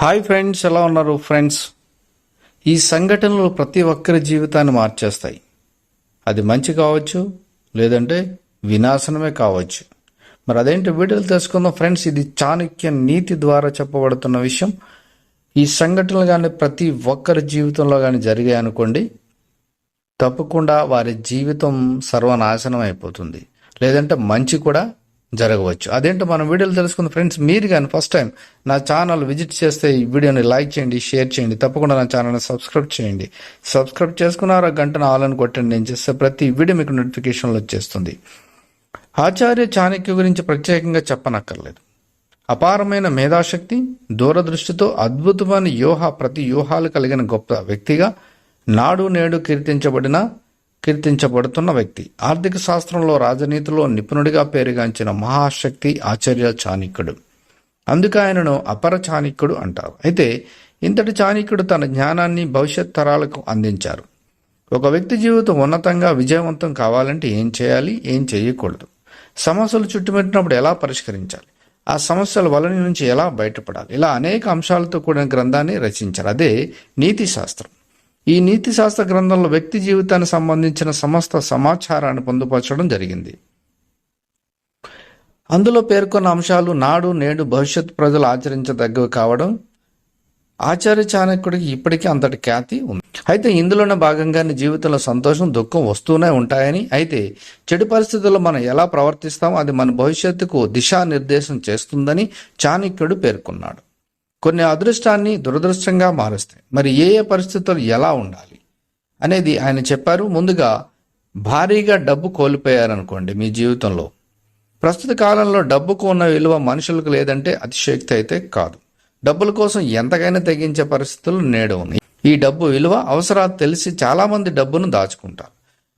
Hi friends ఎలా ఉన్నారు friends ఈ సంఘటనలు ప్రతి ఒక్కరి జీవితాన్ని మార్చేస్తాయి. అది మంచి కావచ్చు లేదంటే వినాశనమే కావచ్చు. మరి అదేంటి వీడియోలు తెలుసుకుందాం ఫ్రెండ్స్ ఇది చాణక్య నీతి ద్వారా చెప్పబడుతున్న విషయం. ఈ సంఘటనలు కానీ ప్రతి ఒక్కరి జీవితంలో కానీ జరిగాయి అనుకోండి తప్పకుండా వారి జీవితం సర్వనాశనం అయిపోతుంది. లేదంటే మంచి కూడా జరగవచ్చు. అదేంటో మనం వీడియోలు తెలుసుకుందాం. ఫ్రెండ్స్ మీరు కానీ ఫస్ట్ టైం నా ఛానల్ విజిట్ చేస్తే ఈ వీడియోని లైక్ చేయండి షేర్ చేయండి. తప్పకుండా నా ఛానల్ని సబ్స్క్రైబ్ చేయండి. సబ్స్క్రైబ్ చేసుకున్నారా గంటను ఆలని కొట్టండి. నేను చేస్తే ప్రతి వీడియో మీకు నోటిఫికేషన్లో వచ్చేస్తుంది. ఆచార్య చాణక్య గురించి ప్రత్యేకంగా చెప్పనక్కర్లేదు. అపారమైన మేధాశక్తి దూరదృష్టితో అద్భుతమైన యోహ ప్రతి వ్యూహాలు కలిగిన గొప్ప వ్యక్తిగా నాడు నేడు కీర్తించబడిన కీర్తించబడుతున్న వ్యక్తి. ఆర్థిక శాస్త్రంలో రాజనీతిలో నిపుణుడిగా పేరుగాంచిన మహాశక్తి ఆచార్య చాణిక్యుడు. అందుకే ఆయనను అపర చాణిక్యుడు అంటారు. అయితే ఇంతటి చాణిక్యుడు తన జ్ఞానాన్ని భవిష్యత్ తరాలకు అందించారు. ఒక వ్యక్తి జీవితం ఉన్నతంగా విజయవంతం కావాలంటే ఏం చేయాలి? ఏం చేయకూడదు. సమస్యలు చుట్టుముట్టినప్పుడు ఎలా పరిష్కరించాలి? ఆ సమస్యల వలని నుంచి ఎలా బయటపడాలి? ఇలా అనేక అంశాలతో కూడిన గ్రంథాన్ని రచించారు. అదే నీతి శాస్త్రం. ఈ నీతిశాస్త్ర గ్రంథంలో వ్యక్తి జీవితానికి సంబంధించిన సమస్త సమాచారాన్ని పొందుపరచడం జరిగింది. అందులో పేర్కొన్న అంశాలు నాడు నేడు భవిష్యత్ ప్రజలు ఆచరించదగ్గవి కావడం ఆచార్య చాణక్యుడికి ఇప్పటికీ అంతటి ఖ్యాతి ఉంది. అయితే ఇందులోనే భాగంగానే జీవితంలో సంతోషం దుఃఖం వస్తూనే ఉంటాయని అయితే చెడు పరిస్థితుల్లో మనం ఎలా ప్రవర్తిస్తామో అది మన భవిష్యత్తుకు దిశానిర్దేశం చేస్తుందని చాణక్యుడు పేర్కొన్నాడు. కొన్ని అదృష్టాన్ని దురదృష్టంగా మారుస్తాయి. మరి ఏ ఏ పరిస్థితులు ఎలా ఉండాలి? అనేది ఆయన చెప్పారు. ముందుగా భారీగా డబ్బు కోల్పోయారనుకోండి మీ జీవితంలో. ప్రస్తుత కాలంలో డబ్బుకు ఉన్న విలువ మనుషులకు లేదంటే అతిశయక్తి అయితే కాదు. డబ్బుల కోసం ఎంతకైనా తెగించే పరిస్థితులు నేడు ఉన్నాయి. ఈ డబ్బు విలువ అవసరాలు తెలిసి చాలామంది డబ్బును దాచుకుంటారు.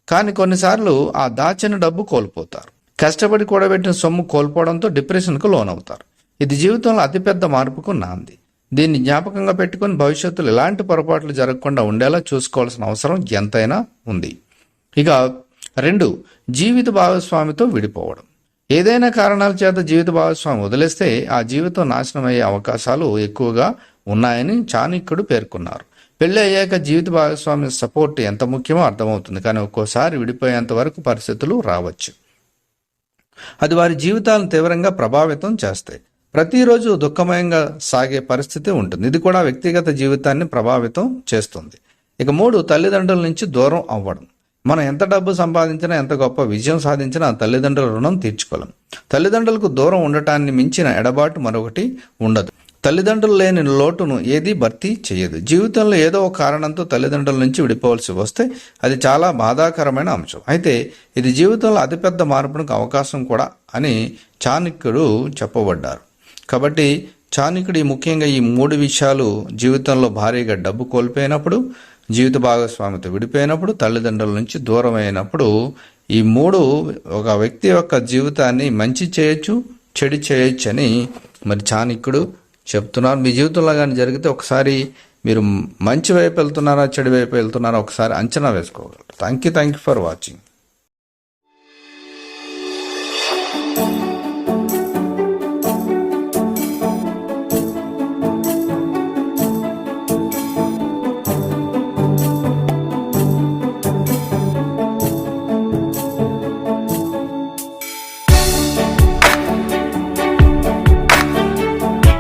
కానీ కొన్నిసార్లు ఆ దాచిన డబ్బు కోల్పోతారు. కష్టపడి కూడబెట్టిన సొమ్ము కోల్పోవడంతో డిప్రెషన్కు లోనవుతారు. ఇది జీవితంలో అతిపెద్ద మార్పుకు నాంది. దీన్ని జ్ఞాపకంగా పెట్టుకుని భవిష్యత్తులో ఎలాంటి పొరపాట్లు జరగకుండా ఉండేలా చూసుకోవాల్సిన అవసరం ఎంతైనా ఉంది. ఇక రెండు జీవిత భాగస్వామితో విడిపోవడం. ఏదైనా కారణాల చేత జీవిత భాగస్వామి వదిలేస్తే ఆ జీవితం నాశనమయ్యే అవకాశాలు ఎక్కువగా ఉన్నాయని చాణక్యుడు పేర్కొన్నారు. పెళ్ళి అయ్యాక జీవిత భాగస్వామి సపోర్ట్ ఎంత ముఖ్యమో అర్థమవుతుంది. కానీ ఒక్కోసారి విడిపోయేంత వరకు పరిస్థితులు రావచ్చు. అది వారి జీవితాలను తీవ్రంగా ప్రభావితం చేస్తాయి. ప్రతిరోజు దుఃఖమయంగా సాగే పరిస్థితి ఉంటుంది. ఇది కూడా వ్యక్తిగత జీవితాన్ని ప్రభావితం చేస్తుంది. ఇక మూడు తల్లిదండ్రుల నుంచి దూరం అవ్వడం. మనం ఎంత డబ్బు సంపాదించినా ఎంత గొప్ప విజయం సాధించినా తల్లిదండ్రుల రుణం తీర్చుకోలేం. తల్లిదండ్రులకు దూరం ఉండటాన్ని మించిన ఎడబాటు మరొకటి ఉండదు. తల్లిదండ్రులు లేని లోటును ఏది భర్తీ చేయదు. జీవితంలో ఏదో ఒక కారణంతో తల్లిదండ్రుల నుంచి విడిపోవలసి వస్తే అది చాలా బాధాకరమైన అంశం. అయితే ఇది జీవితంలో అతిపెద్ద మార్పునకు అవకాశం కూడా అని చాణక్యుడు చెప్పబడ్డారు. కాబట్టి చాణక్యుడు ఈ ముఖ్యంగా ఈ మూడు విషయాలు జీవితంలో భారీగా డబ్బు కోల్పోయినప్పుడు జీవిత భాగస్వామితో విడిపోయినప్పుడు తల్లిదండ్రుల నుంచి దూరం అయినప్పుడు ఈ మూడు ఒక వ్యక్తి యొక్క జీవితాన్ని మంచి చేయొచ్చు చెడు చేయొచ్చు అని మరి చాణక్యుడు చెప్తున్నారు. మీ జీవితంలో కానీ జరిగితే ఒకసారి మీరు మంచి వైపు వెళ్తున్నారా చెడు వైపు వెళ్తున్నారా ఒకసారి అంచనా వేసుకోగలరు. Thank you thank you for watching